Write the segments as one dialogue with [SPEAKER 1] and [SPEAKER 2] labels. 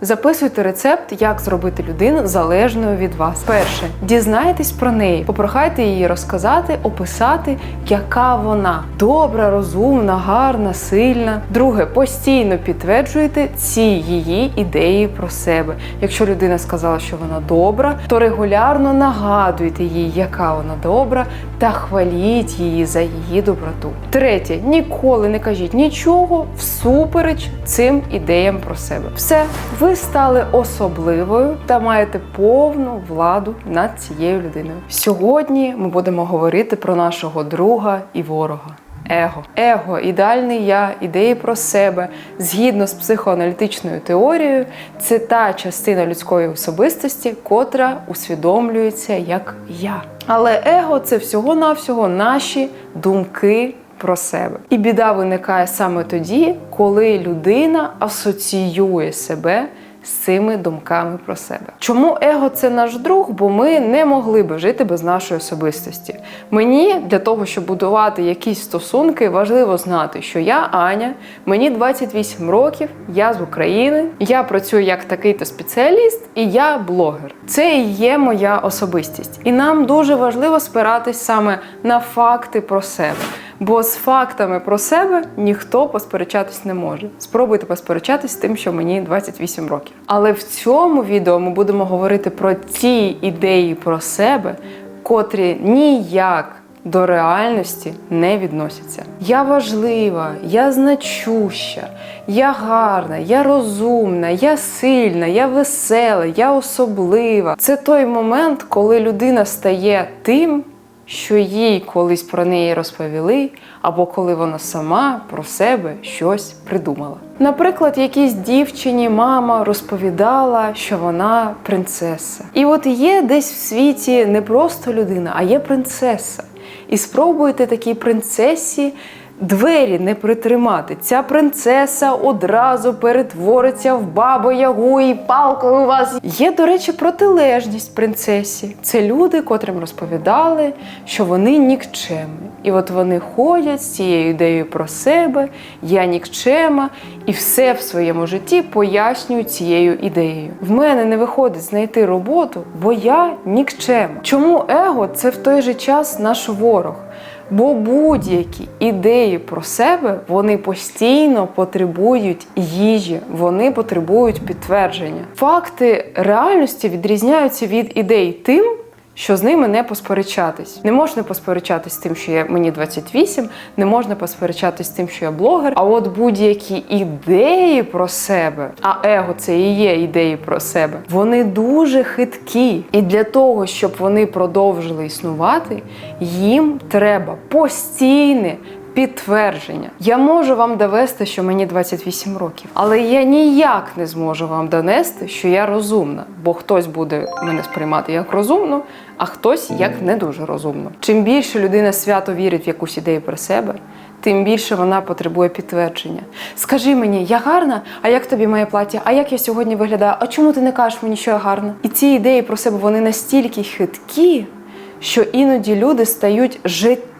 [SPEAKER 1] Записуйте рецепт, як зробити людину залежною від вас. Перше, дізнайтесь про неї, попрохайте її розказати, описати, яка вона добра, розумна, гарна, сильна. Друге, постійно підтверджуйте ці її ідеї про себе. Якщо людина сказала, що вона добра, то регулярно нагадуйте їй, яка вона добра, та хваліть її за її доброту. Третє, ніколи не кажіть нічого всупереч цим ідеям про себе. Все, ви стали особливою та маєте повну владу над цією людиною. Сьогодні ми будемо говорити про нашого друга і ворога. Его. Его, ідеальний я, ідеї про себе, згідно з психоаналітичною теорією, це та частина людської особистості, котра усвідомлюється як я. Але его це всього-навсього наші думки про себе. І біда виникає саме тоді, коли людина асоціює себе з цими думками про себе. Чому его це наш друг? Бо ми не могли би жити без нашої особистості. Мені для того, щоб будувати якісь стосунки, важливо знати, що я Аня, мені 28 років, я з України, я працюю як такий-то спеціаліст, і я блогер. Це і є моя особистість. І нам дуже важливо спиратись саме на факти про себе. Бо з фактами про себе ніхто посперечатись не може. Спробуйте посперечатись з тим, що мені 28 років. Але в цьому відео ми будемо говорити про ті ідеї про себе, котрі ніяк до реальності не відносяться. Я важлива, я значуща, я гарна, я розумна, я сильна, я весела, я особлива. Це той момент, коли людина стає тим, що їй колись про неї розповіли, або коли вона сама про себе щось придумала. Наприклад, якійсь дівчині мама розповідала, що вона принцеса. І от є десь в світі не просто людина, а є принцеса. І спробуйте такій принцесі двері не притримати. Ця принцеса одразу перетвориться в бабу ягу і у вас. Є, до речі, протилежність принцесі. Це люди, котрим розповідали, що вони нікчемні. І от вони ходять з цією ідеєю про себе, я нікчема, і все в своєму житті пояснюють цією ідеєю. В мене не виходить знайти роботу, бо я нікчема. Чому его це в той же час наш ворог? Бо будь-які ідеї про себе вони постійно потребують їжі, вони потребують підтвердження. Факти реальності відрізняються від ідей тим, що з ними не посперечатись. Не можна посперечатись з тим, що я мені 28, не можна посперечатись з тим, що я блогер. А от будь-які ідеї про себе, а его це і є ідеї про себе, вони дуже хиткі. І для того, щоб вони продовжили існувати, їм треба постійне підтвердження. Я можу вам довести, що мені 28 років, але я ніяк не зможу вам донести, що я розумна, бо хтось буде мене сприймати як розумну, а хтось як не дуже розумно. Чим більше людина свято вірить в якусь ідею про себе, тим більше вона потребує підтвердження. Скажи мені, я гарна? А як тобі моє плаття? А як я сьогодні виглядаю? А чому ти не кажеш мені, що я гарна? І ці ідеї про себе вони настільки хиткі, що іноді люди стають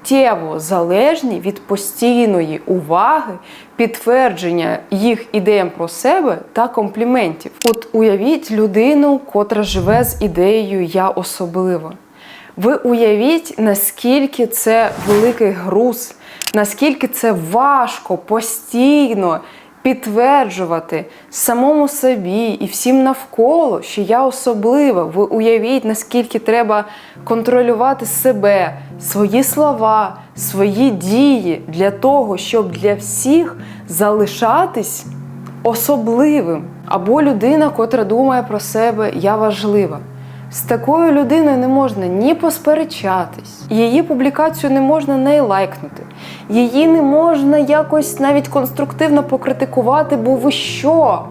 [SPEAKER 1] життєво залежні від постійної уваги, підтвердження їх ідеям про себе та компліментів. От уявіть людину, котра живе з ідеєю Я особлива. Ви уявіть, наскільки це великий груз, наскільки це важко постійно підтверджувати самому собі і всім навколо, що я особлива. Ви уявіть, наскільки треба контролювати себе, свої слова, свої дії для того, щоб для всіх залишатись особливим. Або людина, котра думає про себе Я важлива. З такою людиною не можна ні посперечатись, її публікацію не можна не лайкнути, її не можна якось навіть конструктивно покритикувати, бо ви що?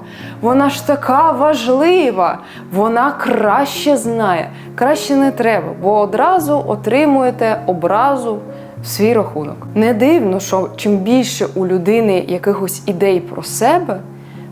[SPEAKER 1] Вона ж така важлива, вона краще знає. Краще не треба, бо одразу отримуєте образу в свій рахунок. Не дивно, що чим більше у людини якихось ідей про себе,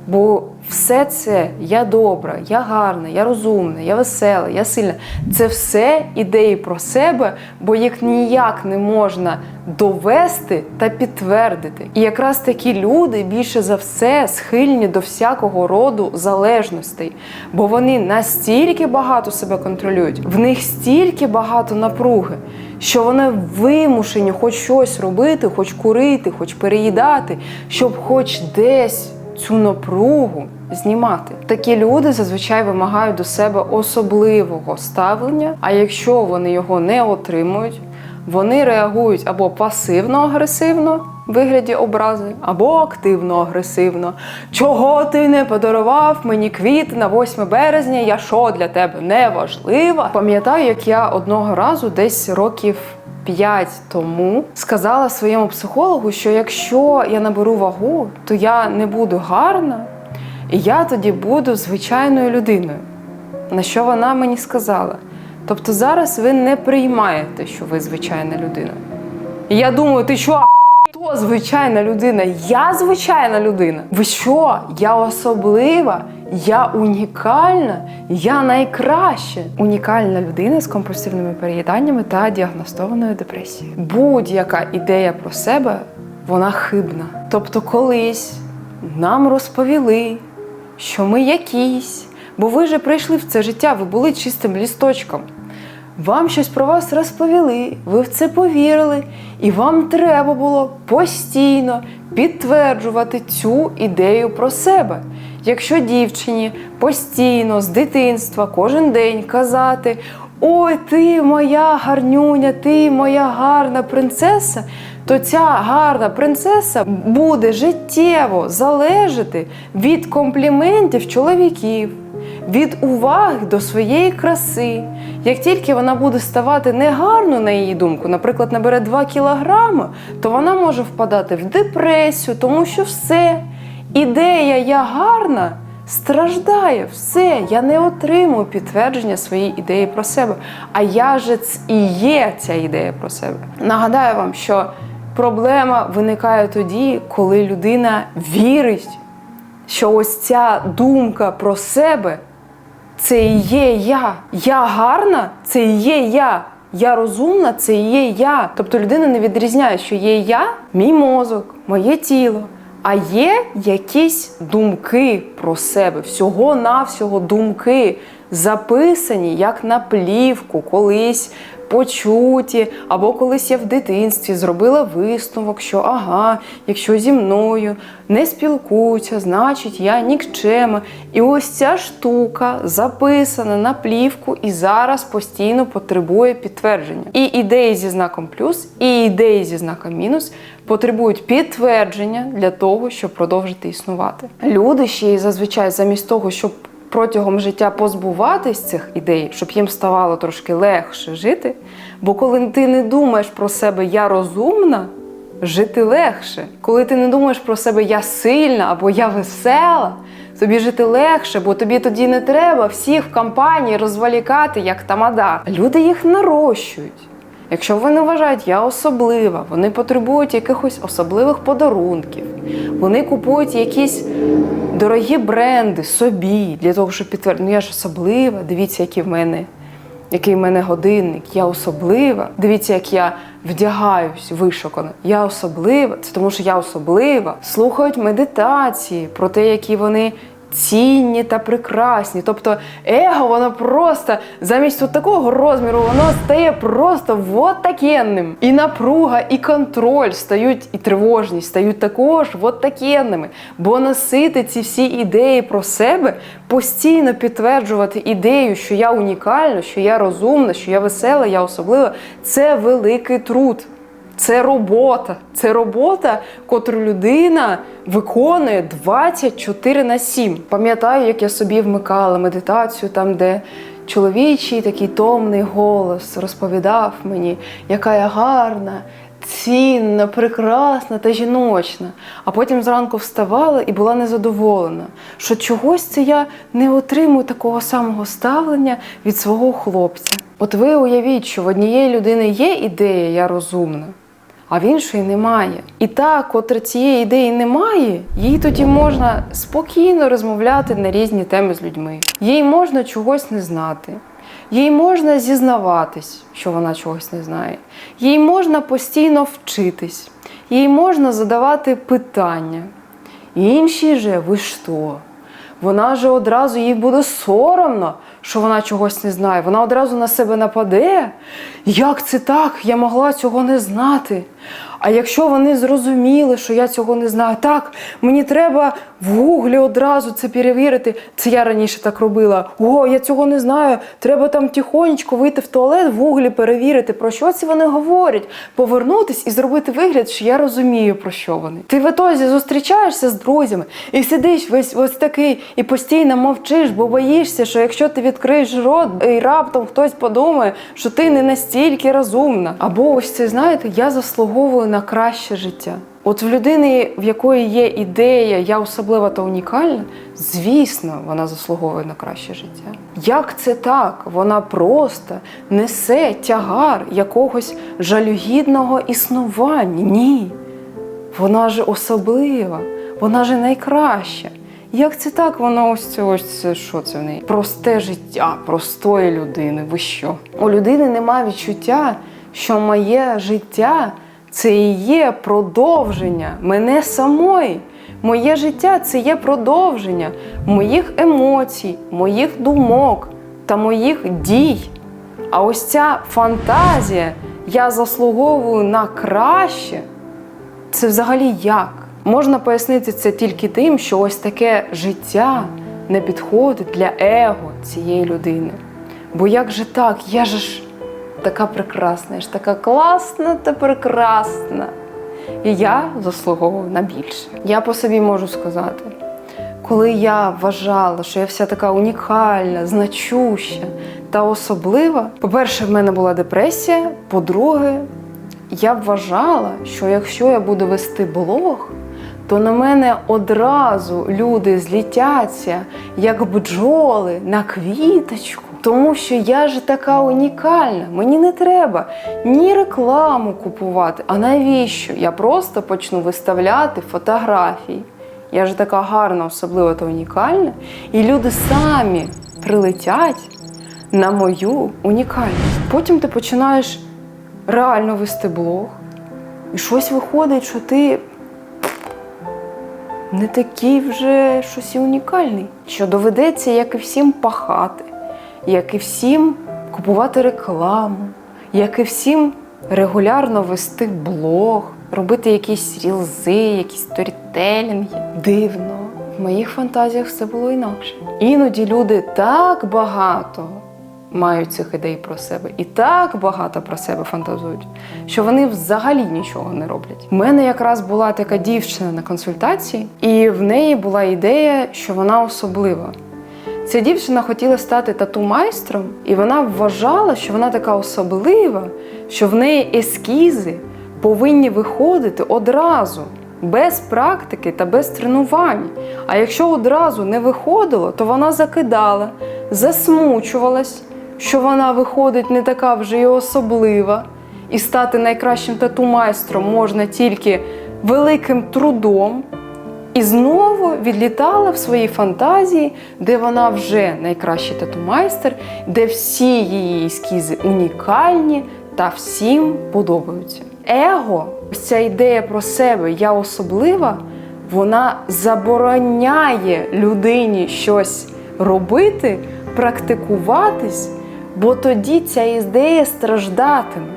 [SPEAKER 1] бо все це я добра, я гарна, я розумна, я весела, я сильна. Це все ідеї про себе, бо їх ніяк не можна довести та підтвердити. І якраз такі люди більше за все схильні до всякого роду залежностей, бо вони настільки багато себе контролюють, в них стільки багато напруги, що вони вимушені хоч щось робити, хоч курити, хоч переїдати, щоб хоч десь цю напругу знімати. Такі люди зазвичай вимагають до себе особливого ставлення. А якщо вони його не отримують, вони реагують або пасивно-агресивно в вигляді образи, або активно-агресивно. Чого ти не подарував мені квіти на 8 березня? Я що для тебе не важлива? Пам'ятаю, як я одного разу десь років. П'ять тому сказала своєму психологу, що якщо я наберу вагу, то я не буду гарна, і я тоді буду звичайною людиною. На що вона мені сказала? Тобто зараз ви не приймаєте, що ви звичайна людина. І я думаю, ти що? Хто звичайна людина? Я звичайна людина. Ви що? Я особлива, я унікальна, я найкраща. Унікальна людина з компульсивними переїданнями та діагностованою депресією. Будь-яка ідея про себе, вона хибна. Тобто, колись нам розповіли, що ми якісь, бо ви же прийшли в це життя, ви були чистим лісточком. Вам щось про вас розповіли, ви в це повірили, і вам треба було постійно підтверджувати цю ідею про себе. Якщо дівчині постійно з дитинства кожен день казати: Ой, ти моя гарнюня, ти моя гарна принцеса, то ця гарна принцеса буде життєво залежати від компліментів чоловіків від уваги до своєї краси. Як тільки вона буде ставати негарно, на її думку, наприклад, набере 2 кілограми, то вона може впадати в депресію, тому що все, ідея я гарна. Страждає все, я не отримую підтвердження своєї ідеї про себе. А я же і є ця ідея про себе. Нагадаю вам, що проблема виникає тоді, коли людина вірить, що ось ця думка про себе це і є я. Я гарна, це і є я. Я розумна, це і є я. Тобто людина не відрізняє, що є я, мій мозок, моє тіло. А є якісь думки про себе, всього-навсього думки, записані як на плівку, колись почуті, або колись я в дитинстві зробила висновок, що ага, якщо зі мною не спілкуються, значить я нікчема. І ось ця штука записана на плівку і зараз постійно потребує підтвердження. І ідеї зі знаком плюс, і ідеї зі знаком мінус потребують підтвердження для того, щоб продовжити існувати. Люди ще й зазвичай замість того, щоб протягом життя позбуватись цих ідей, щоб їм ставало трошки легше жити. Бо коли ти не думаєш про себе я розумна, жити легше. Коли ти не думаєш про себе я сильна або я весела, тобі жити легше, бо тобі тоді не треба всіх в компанії розвалікати як тамада. Люди їх нарощують. Якщо вони вважають, я особлива, вони потребують якихось особливих подарунків, вони купують якісь дорогі бренди собі для того, щоб підтвердити, ну я ж особлива, дивіться, які в мене, який в мене годинник, я особлива. Дивіться, як я вдягаюсь вишукано. Я особлива, це тому що я особлива. Слухають медитації про те, які вони цінні та прекрасні. Тобто его, воно просто замість от такого розміру, воно стає просто вот такенним. І напруга, і контроль стають, і тривожність стають також вот такенними. Бо носити ці всі ідеї про себе, постійно підтверджувати ідею, що я унікальна, що я розумна, що я весела, я особлива, це великий труд. Це робота. Це робота, котру людина виконує 24 на 7. Пам'ятаю, як я собі вмикала медитацію, там, де чоловічий такий томний голос розповідав мені, яка я гарна, цінна, прекрасна та жіночна. А потім зранку вставала і була незадоволена, що чогось це я не отримую такого самого ставлення від свого хлопця. От ви уявіть, що в однієї людини є ідея, я розумна. А в іншої немає. І та, котра цієї ідеї немає, їй тоді можна спокійно розмовляти на різні теми з людьми. Їй можна чогось не знати. Їй можна зізнаватись, що вона чогось не знає. Їй можна постійно вчитись, їй можна задавати питання. Іншій же, ви що? Вона же одразу їй буде соромно, що вона чогось не знає. Вона одразу на себе нападе. Як це так? Я могла цього не знати. А якщо вони зрозуміли, що я цього не знаю, так, мені треба в гуглі одразу це перевірити. Це я раніше так робила. О, я цього не знаю. Треба там тихонечко вийти в туалет, в гуглі перевірити, про що це вони говорять, повернутись і зробити вигляд, що я розумію, про що вони. Ти в ітозі зустрічаєшся з друзями і сидиш весь ось такий і постійно мовчиш, бо боїшся, що якщо ти відкриєш рот, і раптом хтось подумає, що ти не настільки розумна. Або ось це знаєте, я заслуговую на краще життя. От в людини, в якої є ідея, я особлива та унікальна, звісно, вона заслуговує на краще життя. Як це так? Вона просто несе тягар якогось жалюгідного існування. Ні. Вона ж особлива, вона ж найкраща. Як це так? Вона ось це ось це що це в неї? Просте життя, простої людини. Ви що? У людини немає відчуття, що моє життя це і є продовження мене самої. Моє життя це є продовження моїх емоцій, моїх думок та моїх дій. А ось ця фантазія, я заслуговую на краще. Це взагалі як? Можна пояснити це тільки тим, що ось таке життя не підходить для его цієї людини. Бо як же так? Я же ж така прекрасна, я ж така класна та прекрасна. І я заслуговую на більше. Я по собі можу сказати, коли я вважала, що я вся така унікальна, значуща та особлива, по-перше, в мене була депресія. По-друге, я вважала, що якщо я буду вести блог, то на мене одразу люди злітяться, як бджоли на квіточку. Тому що я ж така унікальна. Мені не треба ні рекламу купувати. А навіщо? Я просто почну виставляти фотографії. Я ж така гарна, особлива та унікальна. І люди самі прилетять на мою унікальність. Потім ти починаєш реально вести блог. І щось виходить, що ти не такий вже щось і унікальний. Що доведеться, як і всім, пахати, як і всім купувати рекламу, як і всім регулярно вести блог, робити якісь рілзи, якісь сторітелінги. Дивно. В моїх фантазіях все було інакше. Іноді люди так багато мають цих ідей про себе і так багато про себе фантазують, що вони взагалі нічого не роблять. У мене якраз була така дівчина на консультації, і в неї була ідея, що вона особлива. Ця дівчина хотіла стати тату-майстром, і вона вважала, що вона така особлива, що в неї ескізи повинні виходити одразу, без практики та без тренувань. А якщо одразу не виходило, то вона закидала, засмучувалась, що вона виходить не така вже й особлива, і стати найкращим тату-майстром можна тільки великим трудом. І знову відлітала в своїй фантазії, де вона вже найкращий тату-майстер, де всі її ескізи унікальні та всім подобаються. Его, ця ідея про себе, я особлива, вона забороняє людині щось робити, практикуватись, бо тоді ця ідея страждатиме.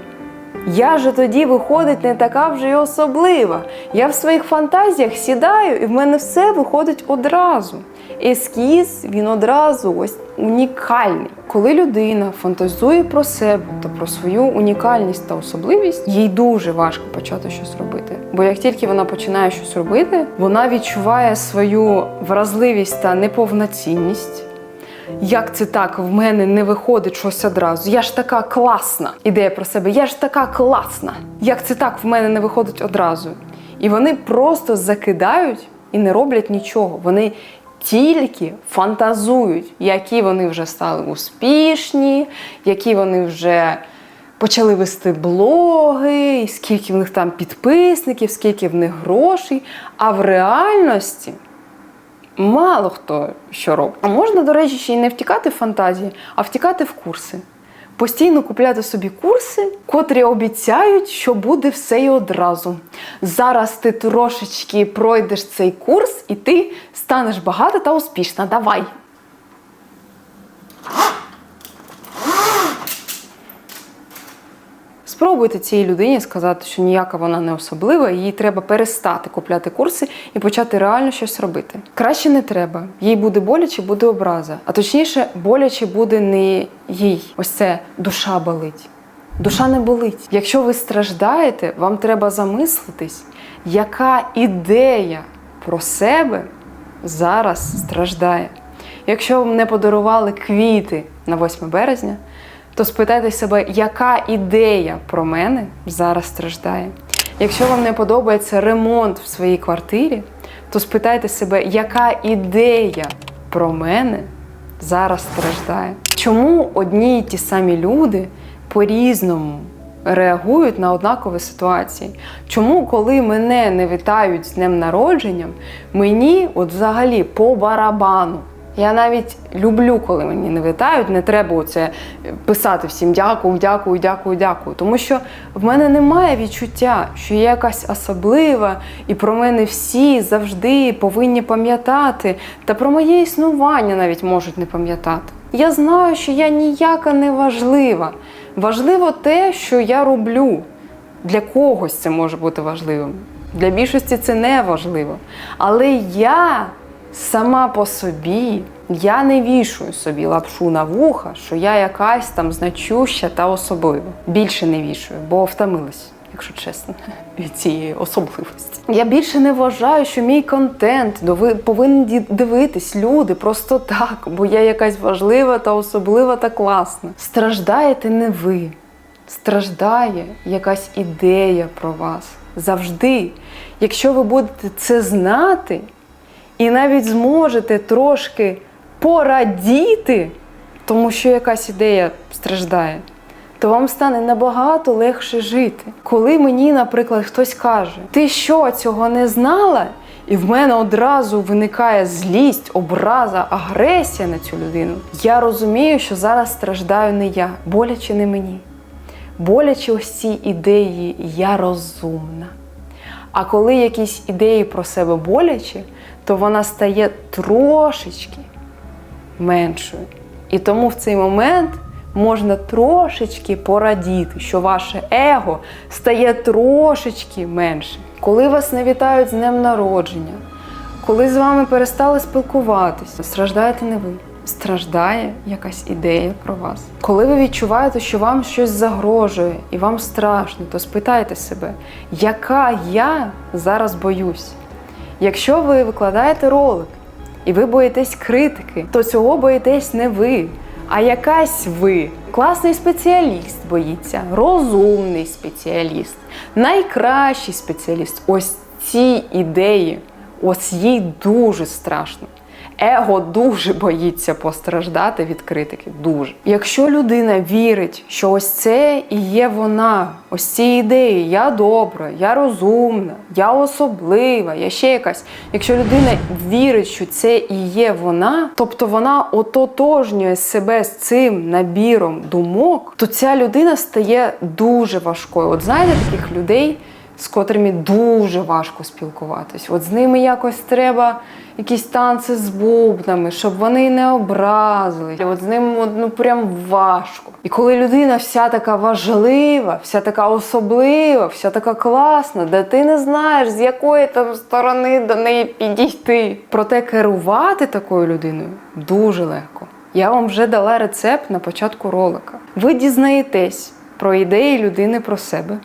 [SPEAKER 1] Я же тоді виходить не така вже й особлива. Я в своїх фантазіях сідаю, і в мене все виходить одразу. Ескіз він одразу ось унікальний. Коли людина фантазує про себе та про свою унікальність та особливість, їй дуже важко почати щось робити. Бо як тільки вона починає щось робити, вона відчуває свою вразливість та неповноцінність. Як це так в мене не виходить щось одразу? Я ж така класна. Ідея про себе, я ж така класна. Як це так в мене не виходить одразу? І вони просто закидають і не роблять нічого. Вони тільки фантазують, які вони вже стали успішні, які вони вже почали вести блоги, скільки в них там підписників, скільки в них грошей. А в реальності мало хто що робить. А можна, до речі, ще й не втікати в фантазії, а втікати в курси. Постійно купляти собі курси, котрі обіцяють, що буде все і одразу. Зараз ти трошечки пройдеш цей курс, і ти станеш багата та успішна. Давай. Спробуйте цій людині сказати, що ніяка вона не особлива, їй треба перестати купляти курси і почати реально щось робити. Краще не треба. Їй буде боляче, буде образа. А точніше, боляче буде не їй. Ось це душа болить. Душа не болить. Якщо ви страждаєте, вам треба замислитись, яка ідея про себе зараз страждає. Якщо вам не подарували квіти на 8 березня, то спитайте себе, яка ідея про мене зараз страждає. Якщо вам не подобається ремонт в своїй квартирі, то спитайте себе, яка ідея про мене зараз страждає. Чому одні й ті самі люди по-різному реагують на однакові ситуації? Чому, коли мене не вітають з днем народженням, мені от взагалі по барабану? Я навіть люблю, коли мені не вітають. Не треба оце писати всім дякую, дякую, дякую, дякую. Тому що в мене немає відчуття, що я якась особлива, і про мене всі завжди повинні пам'ятати. Та про моє існування навіть можуть не пам'ятати. Я знаю, що я ніяка не важлива. Важливо те, що я роблю. Для когось це може бути важливим. Для більшості це не важливо. Але я сама по собі, я не вішую собі лапшу на вуха, що я якась там значуща та особлива. Більше не вішую, бо втомилась, якщо чесно, від цієї особливості. Я більше не вважаю, що мій контент повинні дивитись люди просто так, бо я якась важлива та особлива та класна. Страждаєте не ви. Страждає якась ідея про вас завжди. Якщо ви будете це знати, і навіть зможете трошки порадіти, тому що якась ідея страждає, то вам стане набагато легше жити. Коли мені, наприклад, хтось каже, ти що цього не знала? І в мене одразу виникає злість, образа, агресія на цю людину. Я розумію, що зараз страждаю не я, боляче не мені. Боляче ось ці ідеї я розумна. А коли якісь ідеї про себе боляче, то вона стає трошечки меншою. І тому в цей момент можна трошечки порадіти, що ваше его стає трошечки менше. Коли вас не вітають з днем народження, коли з вами перестали спілкуватися, страждаєте не ви. Страждає якась ідея про вас. Коли ви відчуваєте, що вам щось загрожує і вам страшно, то спитайте себе, яка я зараз боюсь? Якщо ви викладаєте ролик і ви боїтесь критики, то цього боїтесь не ви, а якась ви. Класний спеціаліст боїться, розумний спеціаліст, найкращий спеціаліст. Ось ці ідеї, ось їй дуже страшно. Его дуже боїться постраждати від критики. Дуже. Якщо людина вірить, що ось це і є вона, ось ці ідеї, я добра, я розумна, я особлива, я ще якась. Якщо людина вірить, що це і є вона, тобто вона ототожнює себе з цим набіром думок, то ця людина стає дуже важкою. От знаєте таких людей з котрими дуже важко спілкуватись. От з ними якось треба якісь танці з бубнами, щоб вони не образили. От з ними от, ну прям важко. І коли людина вся така важлива, вся така особлива, вся така класна, де ти не знаєш, з якої там сторони до неї підійти. Проте керувати такою людиною дуже легко. Я вам вже дала рецепт на початку ролика. Ви дізнаєтесь про ідеї людини про себе.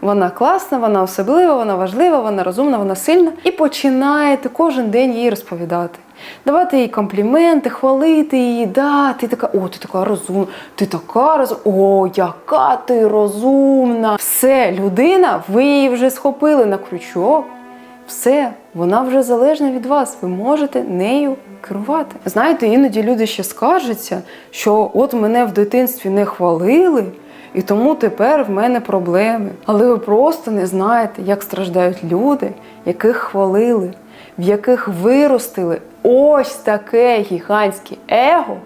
[SPEAKER 1] Вона класна, вона особлива, вона важлива, вона розумна, вона сильна. І починаєте кожен день їй розповідати. Давати їй компліменти, хвалити її. Да, ти така, о, ти така розумна, ти така розумна, о, яка ти розумна. Все, людина, ви її вже схопили на крючок. Все, вона вже залежна від вас. Ви можете нею керувати. Знаєте, іноді люди ще скаржаться, що от мене в дитинстві не хвалили. І тому тепер в мене проблеми. Але ви просто не знаєте, як страждають люди, яких хвалили, в яких виростили ось таке гігантське его.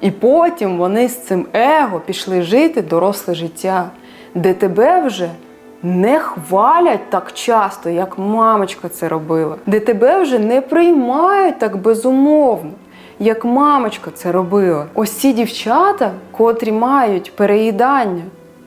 [SPEAKER 1] І потім вони з цим его пішли жити доросле життя, де тебе вже не хвалять так часто, як мамочка це робила, де тебе вже не приймають так безумовно, як мамочка це робила. Ось ці дівчата, котрі мають переїдання,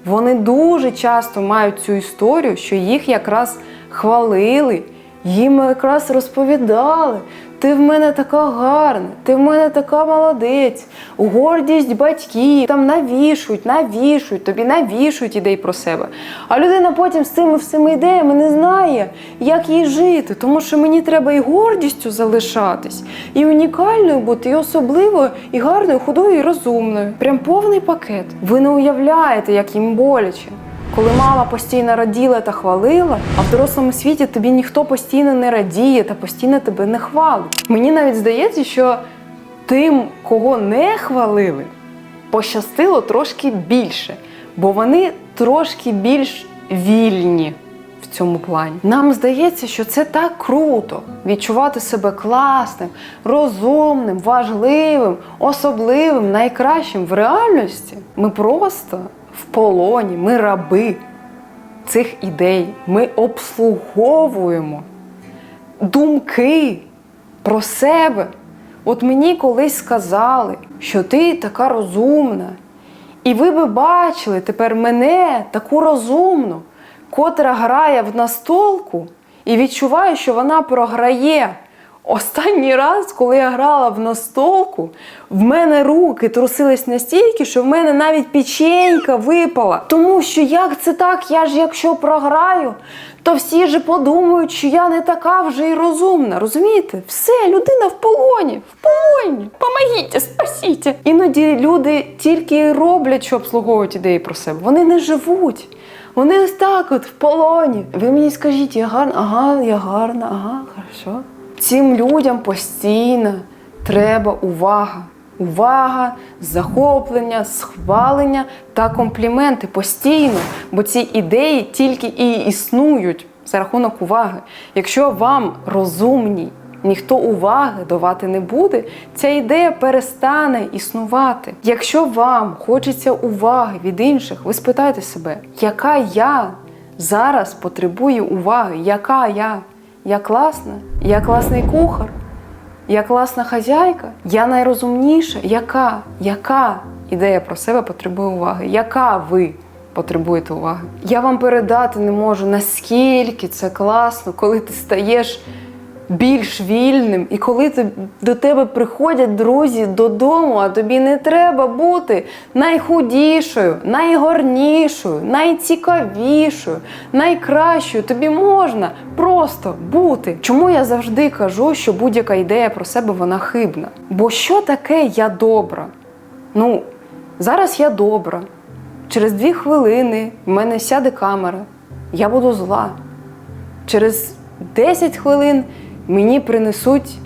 [SPEAKER 1] вони дуже часто мають цю історію, що їх якраз хвалили, їм якраз розповідали. Ти в мене така гарна, ти в мене така молодець, гордість батьків, там навішують, навішують, тобі навішують ідей про себе. А людина потім з цими всіми ідеями не знає, як їй жити, тому що мені треба і гордістю залишатись, і унікальною бути, і особливою, і гарною, худою, і розумною. Прям повний пакет. Ви не уявляєте, як їм боляче. Коли мама постійно раділа та хвалила, а в дорослому світі тобі ніхто постійно не радіє та постійно тебе не хвалить. Мені навіть здається, що тим, кого не хвалили, пощастило трошки більше, бо вони трошки більш вільні в цьому плані. Нам здається, що це так круто відчувати себе класним, розумним, важливим, особливим, найкращим в реальності. Ми просто в полоні, ми раби цих ідей. Ми обслуговуємо думки про себе. От мені колись сказали, що ти така розумна. І ви би бачили тепер мене таку розумну, котра грає в настолку і відчуваю, що вона програє. Останній раз, коли я грала в настолку, в мене руки трусились настільки, що в мене навіть печенька випала. Тому що як це так? Я ж якщо програю, то всі ж подумають, що я не така вже й розумна. Розумієте? Все, людина в полоні, в полоні. Помогіть, спасіть. Іноді люди тільки роблять, що обслуговують ідеї про себе. Вони не живуть. Вони ось так от в полоні. Ви мені скажіть, я гарна, ага, я гарна, ага, хорошо. Цим людям постійно треба увага. Увага, захоплення, схвалення та компліменти постійно, бо ці ідеї тільки і існують за рахунок уваги. Якщо вам розумній ніхто уваги давати не буде, ця ідея перестане існувати. Якщо вам хочеться уваги від інших, ви спитайте себе, яка я зараз потребую уваги, яка я? Я класна, я класний кухар, я класна хазяйка, я найрозумніша. Яка? Яка ідея про себе потребує уваги? Яка ви потребуєте уваги? Я вам передати не можу, наскільки це класно, коли ти стаєш більш вільним, і коли ти, до тебе приходять друзі додому, а тобі не треба бути найхудішою, найгорнішою, найцікавішою, найкращою. Тобі можна просто бути. Чому я завжди кажу, що будь-яка ідея про себе вона хибна? Бо що таке я добра? Ну, зараз я добра. Через дві хвилини в мене сяде камера, я буду зла. Через 10 хвилин мені принесуть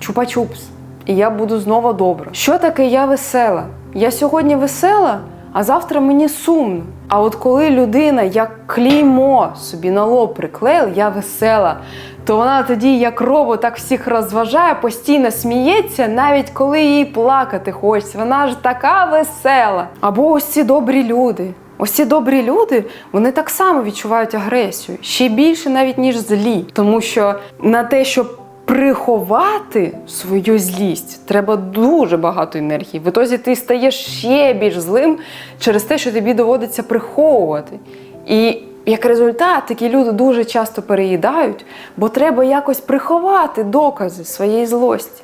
[SPEAKER 1] чупа-чупс, і я буду знову добра. Що таке я весела? Я сьогодні весела, а завтра мені сумно. А от коли людина як клеймо собі на лоб приклеїла, я весела, то вона тоді, як робот, так всіх розважає, постійно сміється, навіть коли їй плакати хочеться. Вона ж така весела. Або ось ці добрі люди. Ось ці добрі люди, вони так само відчувають агресію, ще більше навіть ніж злі, тому що на те, щоб приховати свою злість, треба дуже багато енергії. В ітозі ти стаєш ще більш злим через те, що тобі доводиться приховувати. І як результат, такі люди дуже часто переїдають, бо треба якось приховати докази своєї злості.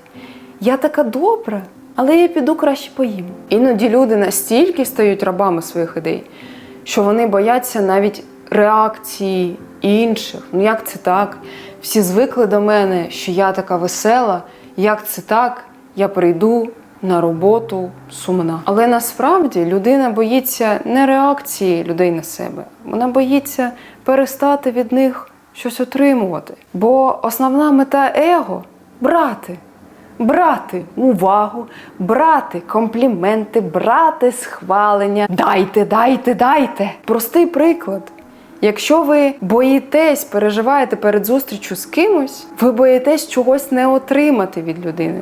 [SPEAKER 1] Я така добра, але я піду краще поїм. Іноді люди настільки стають рабами своїх ідей, що вони бояться навіть реакції інших. Ну як це так? Всі звикли до мене, що я така весела. Як це так? Я прийду на роботу сумна. Але насправді людина боїться не реакції людей на себе, вона боїться перестати від них щось отримувати. Бо основна мета его брати брати увагу, брати компліменти, брати схвалення. Дайте, дайте, дайте. Простий приклад. Якщо ви боїтесь, переживаєте перед зустрічю з кимось, ви боїтесь чогось не отримати від людини.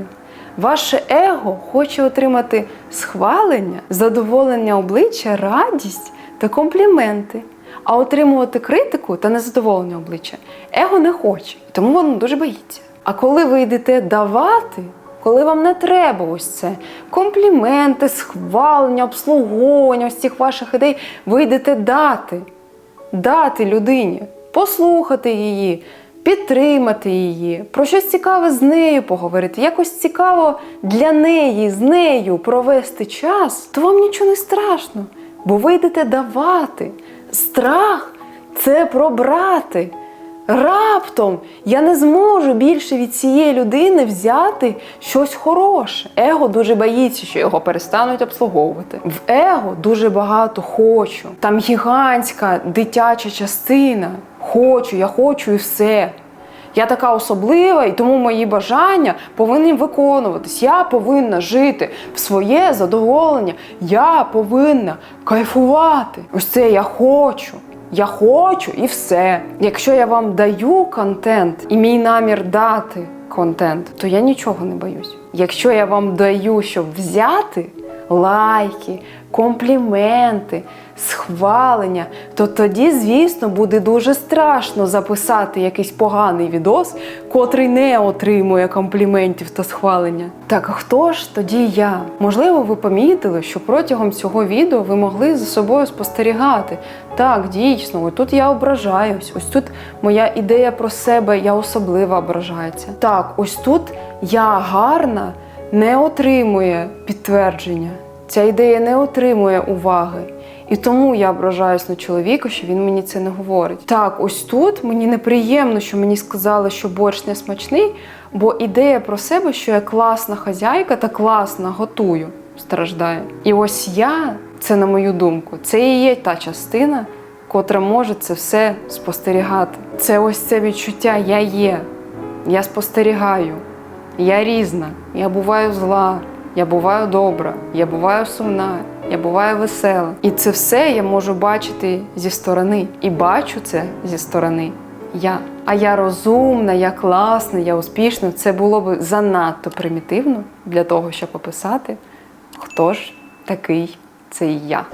[SPEAKER 1] Ваше его хоче отримати схвалення, задоволення обличчя, радість та компліменти. А отримувати критику та незадоволення обличчя его не хоче, тому воно дуже боїться. А коли ви йдете давати, коли вам не треба ось це компліменти, схвалення, обслуговування ось цих ваших ідей, ви йдете дати дати людині, послухати її, підтримати її, про щось цікаве з нею поговорити, якось цікаво для неї, з нею провести час, то вам нічого не страшно, бо ви йдете давати. Страх це про брати. Раптом я не зможу більше від цієї людини взяти щось хороше. Его дуже боїться, що його перестануть обслуговувати. В его дуже багато хочу. Там гігантська дитяча частина. Хочу, я хочу і все. Я така особлива, і тому мої бажання повинні виконуватись. Я повинна жити в своє задоволення. Я повинна кайфувати. Ось це я хочу. Я хочу і все. Якщо я вам даю контент і мій намір дати контент, то я нічого не боюсь. Якщо я вам даю, щоб взяти лайки, компліменти, схвалення, то тоді, звісно, буде дуже страшно записати якийсь поганий відос, котрий не отримує компліментів та схвалення. Так а хто ж тоді я? Можливо, ви помітили, що протягом цього відео ви могли за собою спостерігати. Так, дійсно, ось тут я ображаюсь, ось тут моя ідея про себе, я особливо ображається. Так, ось тут я гарна не отримує підтвердження. Ця ідея не отримує уваги. І тому я ображаюсь на чоловіка, що він мені це не говорить. Так, ось тут мені неприємно, що мені сказали, що борщ не смачний, бо ідея про себе, що я класна хазяйка та класно готую, страждає. І ось я, це на мою думку, це і є та частина, котра може це все спостерігати. Це ось це відчуття я є, я спостерігаю, я різна, я буваю зла. Я буваю добра, я буваю сумна, я буваю весела. І це все я можу бачити зі сторони. І бачу це зі сторони я. А я розумна, я класна, я успішна. Це було б занадто примітивно для того, щоб описати, хто ж такий цей я.